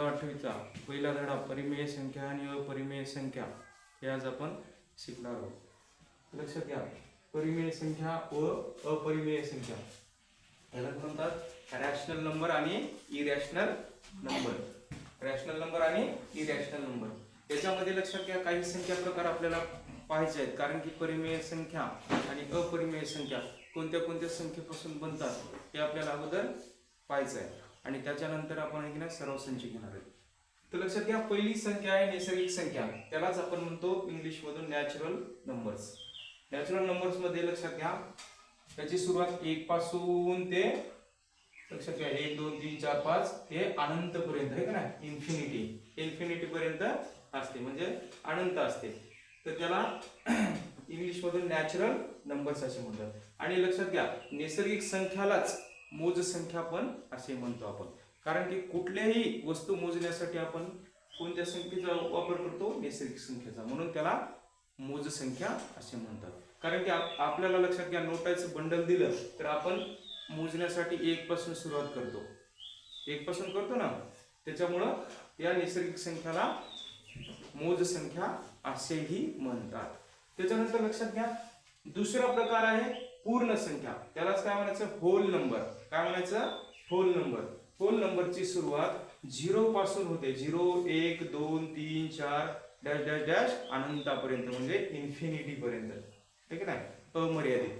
आठवीचा पहिला धडा परिमेय संख्या आणि अपरिमेय संख्या हे आज आपण शिकणार आहोत. लक्षात घ्या परिमेय संख्या व अपरिमेय संख्या. याला म्हणतात? रॅशनल नंबर आणि इरॅशनल नंबर रॅशनल नंबर आणि इरॅशनल नंबर याच्यामध्ये लक्षात घ्या काही संख्या प्रकार आपल्याला पाहायचे आहेत. कारण की परिमेय संख्या आणि अपरिमेय संख्या कोणत्या कोणत्या संख्येपासून बनतात हे आपल्याला अगोदर पाहायचं आहे. आणि त्याच्यानंतर आपण आहे की नाही सर्व संची घेणार आहे तर लक्षात घ्या पहिली संख्या आहे नैसर्गिक संख्या. त्यालाच आपण म्हणतो इंग्लिश मधून नॅचरल नंबर्स नॅचरल नंबर्समध्ये लक्षात घ्या. त्याची सुरुवात एक पासून ते लक्षात घ्या एक दोन तीन चार पाच ते अनंत पर्यंत आहे का नाही? इन्फिनिटी इन्फिनिटी पर्यंत असते. म्हणजे अनंत असते. तर त्याला इंग्लिश मधून नॅचरल नंबर्स असे म्हणतात. आणि लक्षात घ्या नैसर्गिक संख्यालाच मोजसंख्या पण असे म्हणतो आपण. कारण की कुठल्याही वस्तू मोजण्यासाठी आपण कोणत्या संख्येचा वापर करतो? नैसर्गिक संख्येचा. म्हणून त्याला मोजसंख्या असे म्हणतात. कारण की आपल्याला लक्षात घ्या नोटाचं बंडल दिलं तर आपण मोजण्यासाठी एक पासून सुरुवात करतो. एक पासून करतो ना? त्याच्यामुळं या नैसर्गिक संख्याला मोजसंख्या असेही म्हणतात. त्याच्यानंतर लक्षात घ्या दुसरा प्रकार आहे पूर्ण संख्या. त्यालाच काय म्हणायचं? होल नंबर काय म्हणायचं? होल नंबर होल नंबरची सुरुवात झिरो पासून होते. झिरो एक दोन तीन चार डॅश डॅश डॅश अनंतापर्यंत म्हणजे इन्फिनिटी पर्यंत. ठीक आहे ना? अमर्यादित.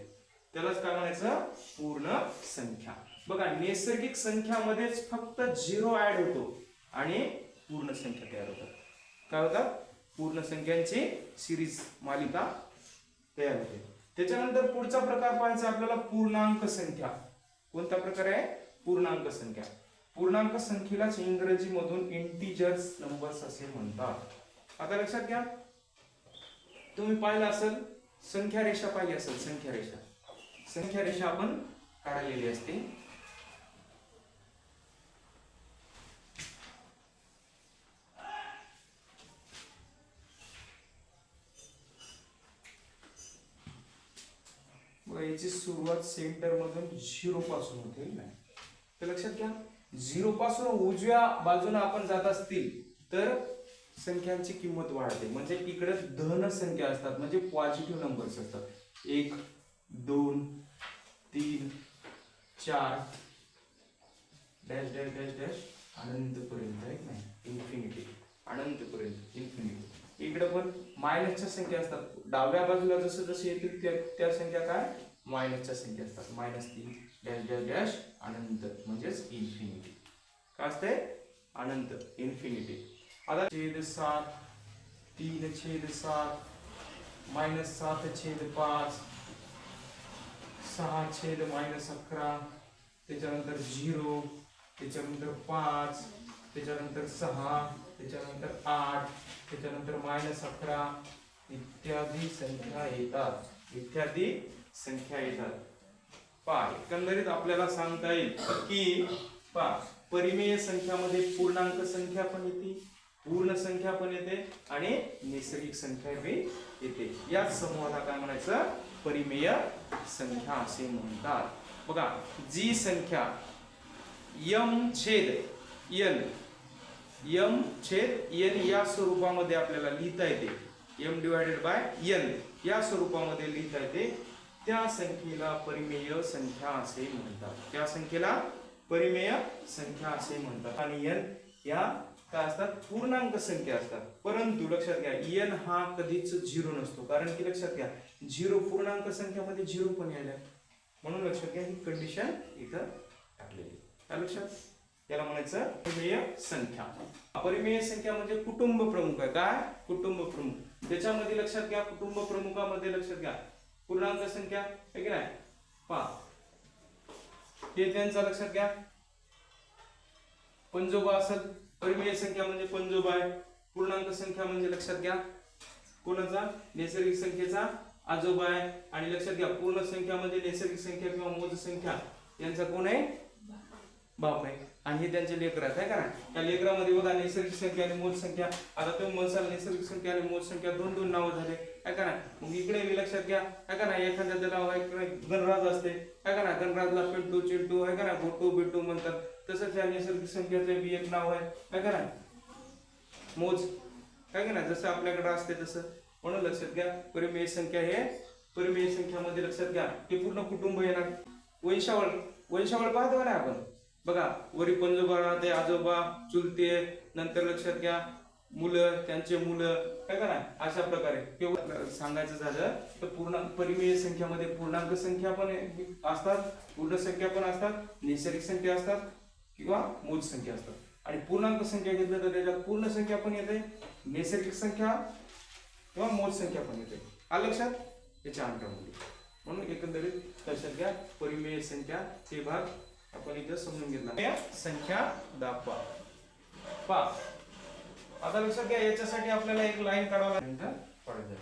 त्यालाच काय म्हणायचं? पूर्ण संख्या. बघा नैसर्गिक संख्यामध्येच फक्त झिरो ऍड होतो आणि पूर्ण संख्या तयार होतात. काय होतात? पूर्ण संख्यांची सिरीज मालिका तयार होते. त्याच्यानंतर पुढचा प्रकार पाहायचा आपल्याला पूर्णांक संख्या. कोणता प्रकार आहे? पूर्णांक संख्या. पूर्णांक संख्येलाच इंग्रजीमधून इंटिजर्स नंबर्स असे म्हणतात. आता लक्षात घ्या. तुम्ही पाहिलं असेल संख्या रेषा पाहिली असेल संख्या रेषा संख्या रेषा आपण काढलेली असते बघा याची सुरुवात सेंटर मधून झिरो पासून होते नाही तर लक्षात घ्या झिरो पासून उजव्या बाजूने आपण जात असतील तर संख्यांची किंमत वाढते. म्हणजे इकडे धन संख्या असतात म्हणजे पॉझिटिव्ह नंबर्स असतात. एक दोन तीन चार डॅश डॅश डॅश डॅश अनंतपर्यंत आहे नाही इन्फिनिटी अनंतपर्यंत इन्फिनिटी इकडे पण मायनसच्या संख्या असतात. डाव्या बाजूला जसं जसे येतील त्या संख्या काय? मायनसच्या संख्या असतात. मायनस तीन डॅश डॅश डॅश अनंत म्हणजेच इन्फिनिटी काय असते अनंत इन्फिनिटी आता छेद सात तीन छेद सात मायनस सात छेद पाच सहा छेद मायनस अकरा त्याच्यानंतर झिरो त्याच्यानंतर पाच त्याच्यानंतर सहा त्याच्यानंतर आठ त्याच्यानंतर मायनस अकरा इत्यादी संख्या येतात. इत्यादी संख्या येतात. पा एकंदरीत आपल्याला सांगता येईल की पा परिमेय संख्यामध्ये पूर्णांक संख्या पण येते पूर्ण संख्या पण येते आणि नैसर्गिक संख्या बी येते. याच समूहाला काय म्हणायचं? परिमेय संख्या असे म्हणतात. बघा जी संख्या यम छेद यन यम छेद यन या स्वरूपामध्ये आपल्याला लिहिता येते. यम डिवायडेड बाय यन या स्वरूपामध्ये लिहिता येते त्या संख्येला परिमेय संख्या असे म्हणतात. त्या संख्येला परिमेय संख्या असे म्हणतात. आणि यन या काय असतात? पूर्णांक संख्या असतात. परंतु लक्षात घ्या यन हा कधीच झिरो नसतो. कारण की लक्षात घ्या झिरो पूर्णांक संख्यामध्ये झिरो पण यायला. म्हणून लक्षात घ्या ही कंडिशन इथं टाकलेली काय लक्षात? त्याला म्हणायचं परिमेय संख्या. अपरिमेय संख्या म्हणजे कुटुंब प्रमुख आहे. काय? कुटुंब प्रमुख. त्याच्यामध्ये लक्षात घ्या कुटुंब प्रमुखामध्ये लक्षात घ्या. पूर्णांक संख्या आहे की नाही? पहा. हे त्यांचा लक्षात घ्या. पंजोबा असेल परिमेय संख्या म्हणजे पंजोबा आहे. पूर्णांक संख्या म्हणजे लक्षात घ्या. कोणाचा? नैसर्गिक संख्येचा आजोबा आहे. आणि लक्षात घ्या पूर्ण संख्या म्हणजे नैसर्गिक संख्या किंवा मोज संख्या. यांचा कोण आहे? बाप आहे. आणि हे त्यांचे लेकर आहेत आहे का ना त्या लेकरामध्ये बघा नैसर्गिक संख्या आणि मोल संख्या. आता तुम्ही म्हणसाल नैसर्गिक संख्या आणि मोल संख्या दोन दोन नावं झाले आहे का ना मग इकडे बी लक्षात घ्या आहे का ना एखाद्याचं नाव आहे गणराज असते आहे का ना गणराजला पिंटू चिंटू आहे का ना गोटू बिट्टू म्हणतात. तसंच या नैसर्गिक संख्याचं बी एक नाव आहे काय ना मोज काय का ना जसं आपल्याकडे असते तसं. म्हणून लक्षात घ्या परिमेय संख्या हे परिमेय संख्यामध्ये लक्षात घ्या ते पूर्ण कुटुंब येणार. वंशावळ वंशावळ पाहतो ना आपण? बघा वरी पंजोबा राहते आजोबा चुलते नंतर लक्षात घ्या मुलं त्यांचे मुलं काय करा अशा प्रकारे. किंवा सांगायचं झालं तर पूर्णांक परिमेय संख्यामध्ये पूर्णांक संख्या पण असतात पूर्ण संख्या पण असतात नैसर्गिक संख्या असतात किंवा मूळ संख्या असतात. आणि पूर्णांक संख्या घेतलं तर त्याच्यात पूर्ण संख्या पण येते नैसर्गिक संख्या किंवा मूळ संख्या पण येते. आलं लक्षात? याच्या अंकामध्ये म्हणून एकंदरीत लक्षात घ्या परिमेय संख्या हे भाग आपण इथं समजून घेतला. संख्या दाखवा. पा आता लक्षात घ्या याच्यासाठी आपल्याला एक लाईन काढावं लागेल.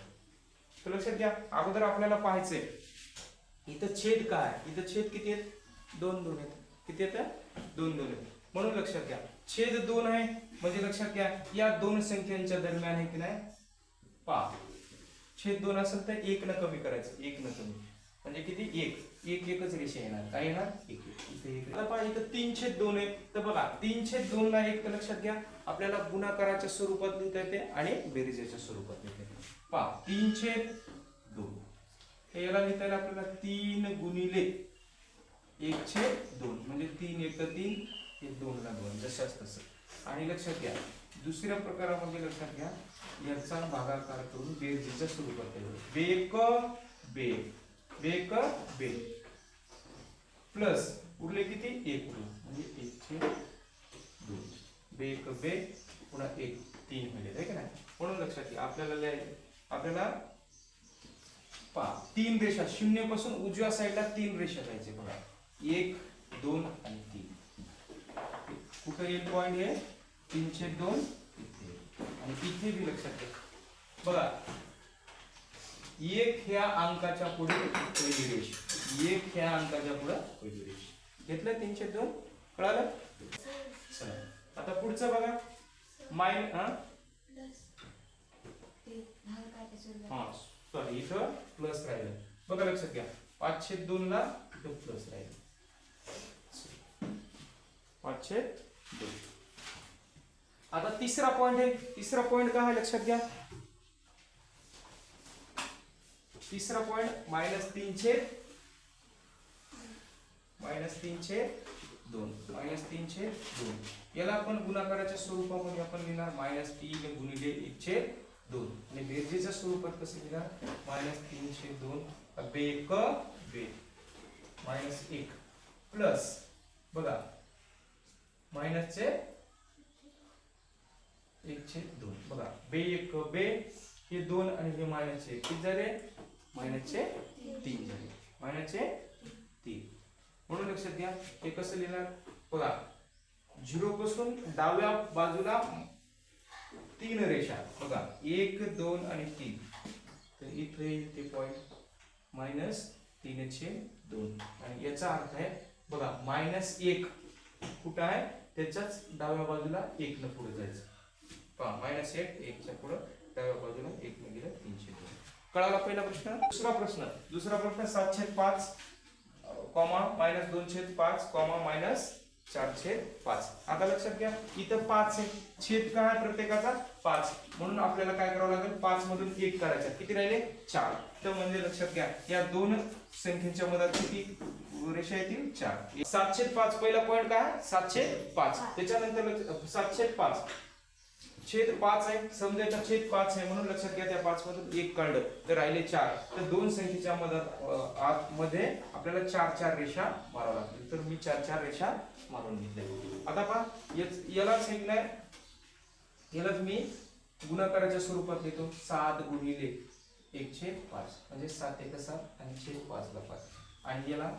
तर लक्षात घ्या अगोदर आपल्याला पाहायचंय. इथं छेद काय? इथं छेद किती आहेत? दोन दोन आहेत. किती आहेत? दोन दोन आहेत. म्हणून लक्षात घ्या. छेद दोन आहे म्हणजे लक्षात घ्या या दोन संख्यांच्या दरम्यान आहे की नाही? पा छेद दोन असेल तर एक न कमी करायचं. एक न कमी. म्हणजे किती? एक. एक एकच रेषा येणार. काय येणार? एक. एक. आता पहा इथं तीनशे दोन आहे तर बघा तीनशे दोन ला एक तर लक्षात घ्या आपल्याला गुणाकाराच्या स्वरूपात लिहिता येते आणि बेरीजेच्या स्वरूपात लिहिता येते. पहा तीनशे दोन. हे याला लिहिता येईल आपल्याला तीन गुणिले एकशे दोन. म्हणजे तीन एक तीन हे दोन ला दोन. जशाच तसं. आणि लक्षात घ्या दुसऱ्या प्रकारामध्ये लक्षात घ्या याचा भागाकार करून बेरजेच्या स्वरूपात बेक बे बेक बे प्लस उरले किती? एक उरलं. म्हणजे एक छेद दोन. बेक बे पुन्हा एक तीन म्हणजे आहे का नाही? म्हणून लक्षात घ्या आपल्याला लिहायचं आपल्याला पहा तीन रेषा शून्यपासून उजव्या साईडला तीन रेषा जायचे बघा. एक दोन आणि तीन. कुठं एक पॉईंट आहे? तीनशे दोन इथे. आणि इथे बी लक्षात घ्या. बघा एक ह्या अंकाच्या पुढे पहिली रेष. एक ह्या अंकाच्या पुढे पहिली रेष. घेतलं तीनशे दोन? कळालं? चला आता पुढचं बघा. माइन हा? हा सॉरी इथं प्लस राहिलं. बघा लक्षात घ्या. पाचशे दोन ला इथं प्लस राहिलं. पाचशे दोन. आता तिसरा पॉइंट आहे. तिसरा पॉइंट काय आहे लक्षात घ्या. तिसरा पॉइंट मायनस तीनशे मायनस तीनशे दोन. मायनस तीनशे दोन. याला आपण गुणाकाराच्या स्वरूपामध्ये आपण लिहिणार मायनस तीन गुणिले एकशे दोन. आणि बेरजेच्या स्वरूपात कसं लिहिणार? मायनस तीनशे दोन बेक बे. मायनस एक प्लस बघा. मायनसचे एकशे दोन. बघा. बे एक बे हे दोन आणि हे मायनसचे एक. किती झाले? मायनसचे तीन झाले. मायनसचे तीन. म्हणून लक्षात घ्या हे कसं लिहिणार? बघा झिरो पासून डाव्या बाजूला तीन रेषा बघा एक दोन आणि तीन. तर इथे येईल ते पॉईंट मायनस तीनशे दोन. आणि याचा अर्थ आहे बघा मायनस एक. कुठं आहे? त्याच्याच डाव्या बाजूला एक न पुढे जायचं. पहा मायनस एक एकच्या पुढं डाव्या बाजूला एक न गेलं तीनशे दोन. कळाला पहिला प्रश्न? दुसरा प्रश्न. दुसरा प्रश्न सातशे पाच. कॉमा मायनस दोनशे पाच कॉमा मायनस चारशे पाच. आता लक्षात घ्या इथं पाच आहे. छेद काय आहे प्रत्येकाचा? पाच. म्हणून आपल्याला काय करावं लागेल? पाच मधून एक करायचा. किती राहिले? चार. तर म्हणजे लक्षात घ्या या दोन संख्येच्या मधात किती रेषा येतील? चार. सातशे पाच पहिला पॉईंट काय? सातशे पाच. त्याच्यानंतर सातशे पाच. छेद पाच आहे समजायचा छेद पाच आहे म्हणून लक्षात घ्या त्या पाच मधून एक काढलं तर राहिले चार. तर दोन संख्येच्या मधात आत आतमध्ये आपल्याला चार चार रेषा मारावं लागतील. तर मी चार चार रेषा मारून घेतल्या. आता पहा याला सांगितलंय यालाच मी गुणाकाराच्या स्वरूपात लिहितो. सात गुणिले एक छेद पाच. म्हणजे सात एक सात आणि छेद पाच ला पाच. आणि याला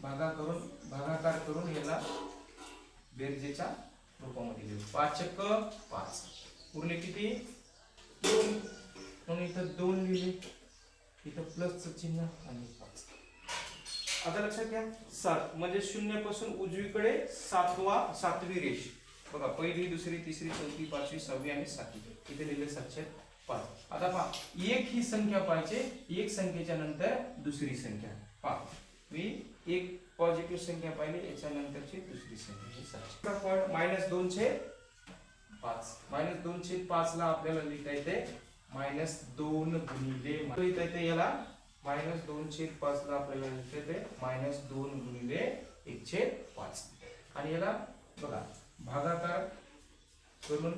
भागा करून भागाकार करून याला बेरजेच्या रूपामध्ये घेऊ पाच चक्क पाच. उरले किती? दोन. म्हणून इथं दोन लिहिले. इथं प्लसचं चिन्ह आणि पाच. आता लक्षात घ्या. सात. म्हणजे शून्यपासून उजवीकडे सातवा सातवी रेष. बघा पहिली दुसरी तिसरी चौथी पाचवी सहावी आणि सातवी. इथे लिहिले सातशे पाच. आता पहा. एक ही संख्या पाहिजे एक संख्येच्या नंतर दुसरी संख्या. पहा. मी एक पॉझिटिव्ह संख्या पाहिली याच्यानंतरची दुसरी संख्या पॉईंट मायनस दोनशे पाच. मायनस दोनशे पाच ला आपल्याला लिहिता येते मायनस दोन गुणिले लिहिता येते याला? मायनस दोनशे पाच ला आपल्याला लिहिता येते मायनस दोन गुणिले एकशे पाच. आणि याला बघा भागाकार करून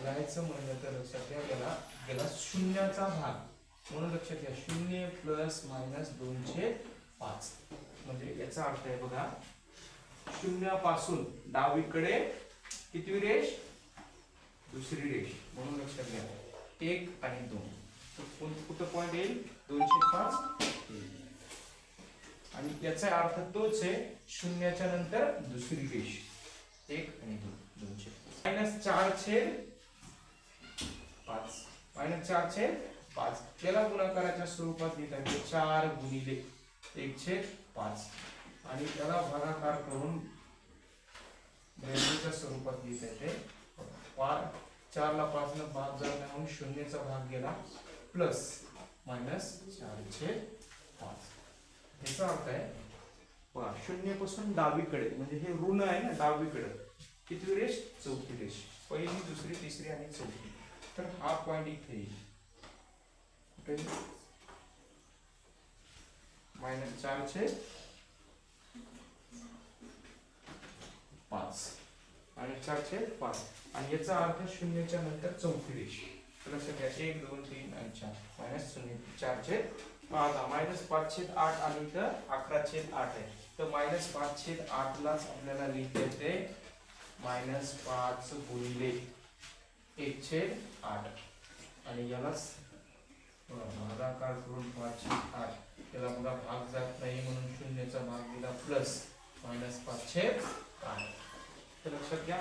लिहायचं म्हणलं तर लक्षात घ्या याला याला शून्याचा भाग. म्हणून लक्षात घ्या शून्य प्लस मायनस दोनशे पाच. म्हणजे याचा अर्थ आहे बघा शून्यापासून डावीकडे किती रेष? दुसरी रेष. म्हणून लक्षात घ्या. एक आणि दोन. तर कुठं पॉईंट येईल? दोनशे पाच आणि याचा अर्थ तोच आहे शून्याच्या नंतर दुसरी रेष. एक आणि दोन. दोनशे मायनस चार छेद पाच. मायनस चार छेद पाच. त्याला गुणाकाराच्या स्वरूपात लिहिता आहे चार गुणिले एक छेद पाच. आणि त्याला भागाकार करून बेरजेच्या स्वरूपात लिहिता येते. पाच चारला पाचनं भाग झाला म्हणून शून्यचा भाग गेला. प्लस मायनस चारशे पाच. याचा अर्थ आहे पहा शून्यपासून डावीकडे म्हणजे हे ऋण आहे ना डावीकडे. किती रेष? चौथी रेष. पहिली दुसरी तिसरी आणि चौथी. तर हा पॉईंट इथे येईल. मायनस चार पाच. आणि चार पाच. आणि याचा अर्थ शून्यच्या नंतर चौथी रेष तर लक्षात घ्या. एक दोन तीन आणि चार. मायनस शून्य. चार छेद पाच. मायनस पाच छेद आठ आणि इथं अकरा छेद आठ आहे. तर मायनस पाच छेद आठ लाच आपल्याला लिहिता येते. मायनस पाच गुणिले एक छेद आठ. आणि यालाच बघा, भागाकार करून पाचशे आठ. त्याला बघा भाग जात नाही म्हणून शून्याचा भाग दिला प्लस मायनस पाच आठ. तर लक्षात घ्या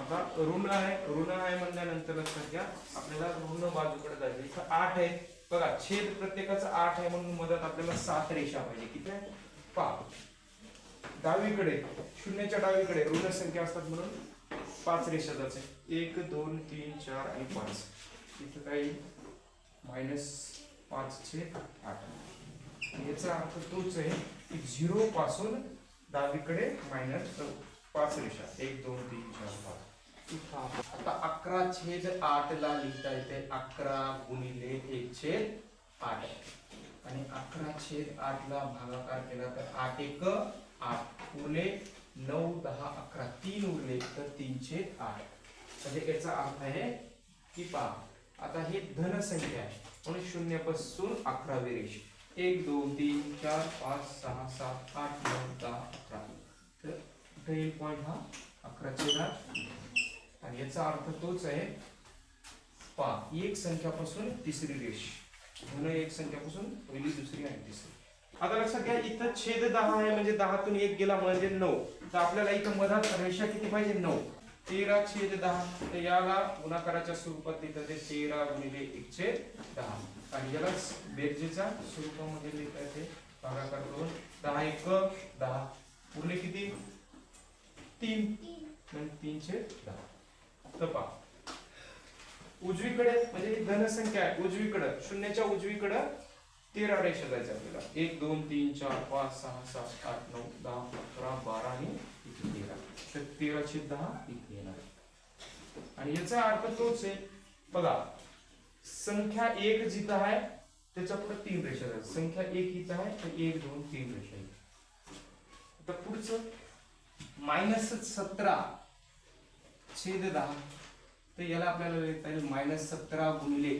आता ऋण आहे ऋण आहे म्हणल्यानंतर लक्षात घ्या आपल्याला ऋण बाजूकडे जायचं इथं आठ आहे. बघा छेद प्रत्येकाचा आठ आहे म्हणून मदत आपल्याला सात रेषा पाहिजे. किती आहे? पाच. डावीकडे शून्याच्या डावीकडे ऋण संख्या असतात म्हणून पाच रेषा जायचे एक दोन तीन चार आणि पाच. इथं काही मायनस पाच छेद आठ. याचा अर्थ तोच आहे की झिरो पासून डावीकडे मायनस पाच रेषा. एक दोन तीन चार पाच. आता अकरा छेद आठ ला लिहिता येते. अकरा गुणिले एक छेद आठ. आणि अकरा छेद आठ ला भागाकार केला तर आठ एक आठ उरले नऊ दहा अकरा. तीन उरले तर तीन छेद आठ. म्हणजे याचा अर्थ आहे की पहा आता ही धनसंख्या आहे. म्हणून शून्यापासून अकरावी रेष. एक दोन तीन चार पाच सहा सात आठ नऊ दहा अकरा. तर इथे एक पॉईंट हा अकरा दहा आणि याचा अर्थ तोच आहे. पा एक संख्यापासून तिसरी रेष. धन एक संख्यापासून पहिली दुसरी आणि तिसरी. आता लक्षात घ्या इथं छेद दहा आहे म्हणजे दहातून एक गेला म्हणजे नऊ. तर आपल्याला इथं मधात रेषा किती पाहिजे? नऊ. तेरा छेद दहा तर याला गुणाकाराच्या स्वरूपात लिहिता ते तेरा गुणिले एक छेद दहा. आणि याला बेरजेच्या स्वरूपामध्ये लिहिता येते. भागाकार करून दहा एक दहा. उरले किती? तीन. तीन. छेद दहा. तर पहा. उजवीकडे म्हणजे ही धनसंख्या आहे. उजवीकडे शून्याच्या उजवीकडे तेरा रेषा जायचं आपल्याला. एक दोन तीन चार पाच सहा सात आठ नऊ दहा अकरा बारा आणि इथे तेरा तर तेराशे दहा इथे येणार. आणि याचा अर्थ तोच आहे बघा संख्या एक जिथं आहे त्याच्या पुढे तीन रेषा जायचं. संख्या एक इथं आहे तर एक दोन तीन रेषा आता पुढचं मायनस सतरा छेद दहा. तर याला आपल्याला लिहिता येईल मायनस सतरा गुणिले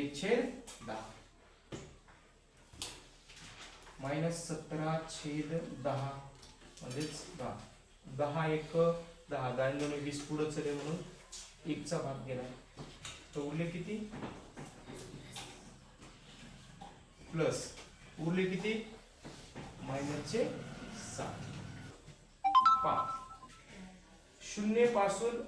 एक छेद दहा. मायनस सतरा छेद दहा म्हणजेच दहा. दहा एक दहा. दहा दोन वीस पुढं चले म्हणून एकचा भाग गेला. तर उरले किती? प्लस. उरले किती? मायनसचे सात. पाच. शून्यपासून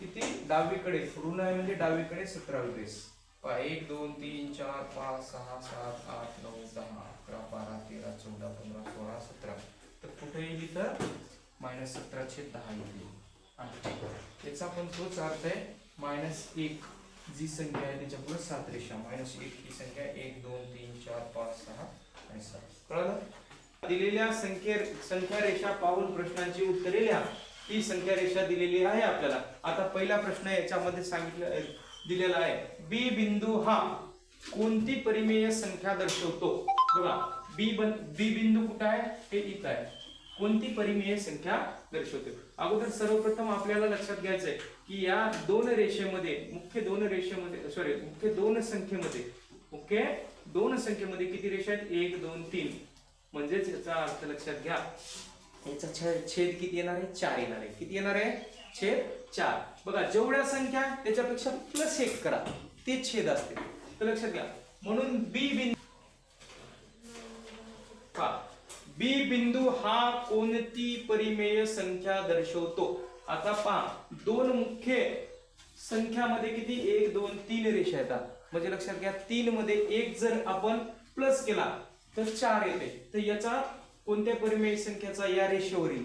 किती? डावीकडे. ऋण आहे म्हणजे डावीकडे सतरा बेस एक दोन तीन चार पाच सहा सात आठ नऊ दहा अकरा बारा तेरा चौदा पंधरा सोळा सतरा. तर कुठे येईल इथं मायनस सतराशे दहा येईल याचा पण तोच अर्थ आहे मायनस एक जी संख्या आहे त्याच्या पुढे सात रेषा. मायनस एक ही संख्या एक दोन तीन चार पाच सहा आणि सात. कळलं? दिलेल्या संख्ये संख्या रेषा पाहून प्रश्नांची उत्तरे लिहा. ही संख्या रेषा दिलेली आहे आपल्याला. आता पहिला प्रश्न याच्यामध्ये सांगितलं दिलेला आहे. बी बिंदू हा कोणती परिमेय संख्या दर्शवतो? बघा बी बन बी बिंदू कुठं आहे? हे इथं आहे. कोणती परिमेय संख्या दर्शवते? अगोदर सर्वप्रथम आपल्याला लक्षात घ्यायचं आहे की या दोन रेषेमध्ये मुख्य दोन रेषेमध्ये सॉरी मुख्य दोन संख्येमध्ये मुख्य दोन संख्येमध्ये किती रेषा आहेत? एक दोन तीन. म्हणजेच याचा अर्थ लक्षात घ्या. याचा छेद छेद किती येणार आहे? चार येणार आहे. किती येणार आहे? छेद चार. बघा जेवढ्या संख्या त्याच्यापेक्षा प्लस एक करा. ते छेद असते. तर लक्षात घ्या. म्हणून बी बिंदू बी बिंदू हा कोणती परिमेय संख्या दर्शवतो? आता पहा दोन मुख्य संख्यामध्ये किती? एक दोन तीन रेषा येतात. म्हणजे लक्षात घ्या तीन मध्ये एक जर आपण प्लस केला तर चार येते. तर याचा कोणत्या परिमेय संख्याचा या रेषेवरील?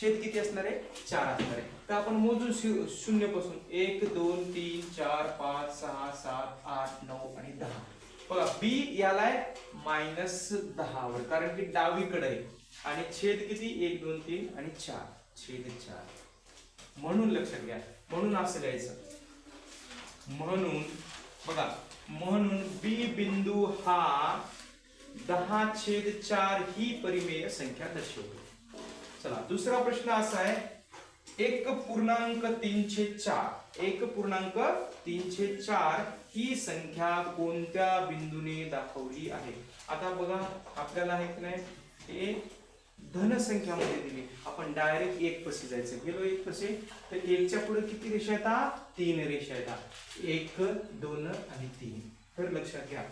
छेद किती असणार आहे? चार असणार आहे. तर आपण मोजू शून्यपासून एक दोन तीन चार पाच सहा सात आठ नऊ आणि दहा. बघा बी याला मायनस दहावर कारण की डावीकडे आहे. आणि छेद किती? एक दोन तीन आणि चार. छेद चार. म्हणून लक्षात घ्या. म्हणून असं लिहायचं. म्हणून बघा म्हणून बी बिंदू हा दहा छेद चार ही परिमेय संख्या दर्शवतो. चला दुसरा प्रश्न असा आहे. एक पूर्णांक तीनशे चार. एक पूर्णांक तीनशे चार ही संख्या कोणत्या बिंदूने दाखवली आहे? आता बघा आपल्याला आहे नाही? हे धन संख्यामध्ये दिली. आपण डायरेक्ट एक पसे जायचं. गेलो एक पसे तर एकच्या पुढे किती रेषा येतात तीन रेषा येतात एक दोन आणि तीन. तर लक्षात घ्या.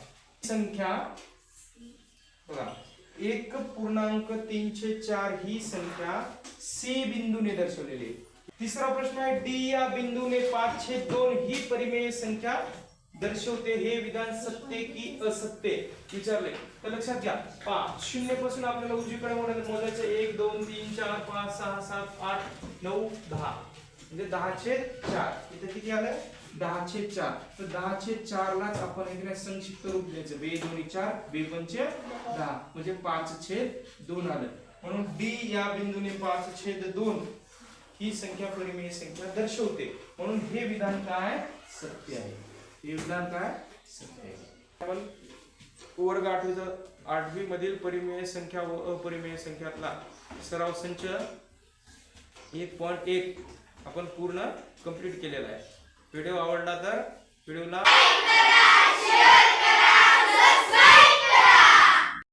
संख्या बघा. एक पूर्णांक तीनशे चार ही संख्या सी बिंदूने दर्शवलेली आहे. तिसरा प्रश्न आहे डी या बिंदूने पाचशे दोन ही परिमेय संख्या दर्शवते हे विधान सत्य की असत्य? विचारले. तर लक्षात घ्या पाच शून्यपासून आपल्याला उजवीकडे मोजायचे एक दोन तीन चार पाच सहा सात आठ नऊ दहा. म्हणजे दहाचे चार. इथे किती आलं? दहाचे चार. तर दहाचे चार लाच आपण एक संक्षिप्त रूप द्यायचं. बे दोन्ही चार बे पंचे दहा. म्हणजे पाच छेद दोन आलं. म्हणून डी या बिंदूने पाच छेद दोन ही संख्या परिमेय संख्या दर्शवते. म्हणून हे विधान काय? सत्य आहे. हे विधान काय? सत्य आहे. वर्ग आठवीचा आठवी मधील परिमेय संख्या व अपरिमेय संख्यातला सराव संच एक पॉईंट एक आपण पूर्ण कंप्लीट केलेला आहे. व्हिडिओ आवडला तर व्हिडिओला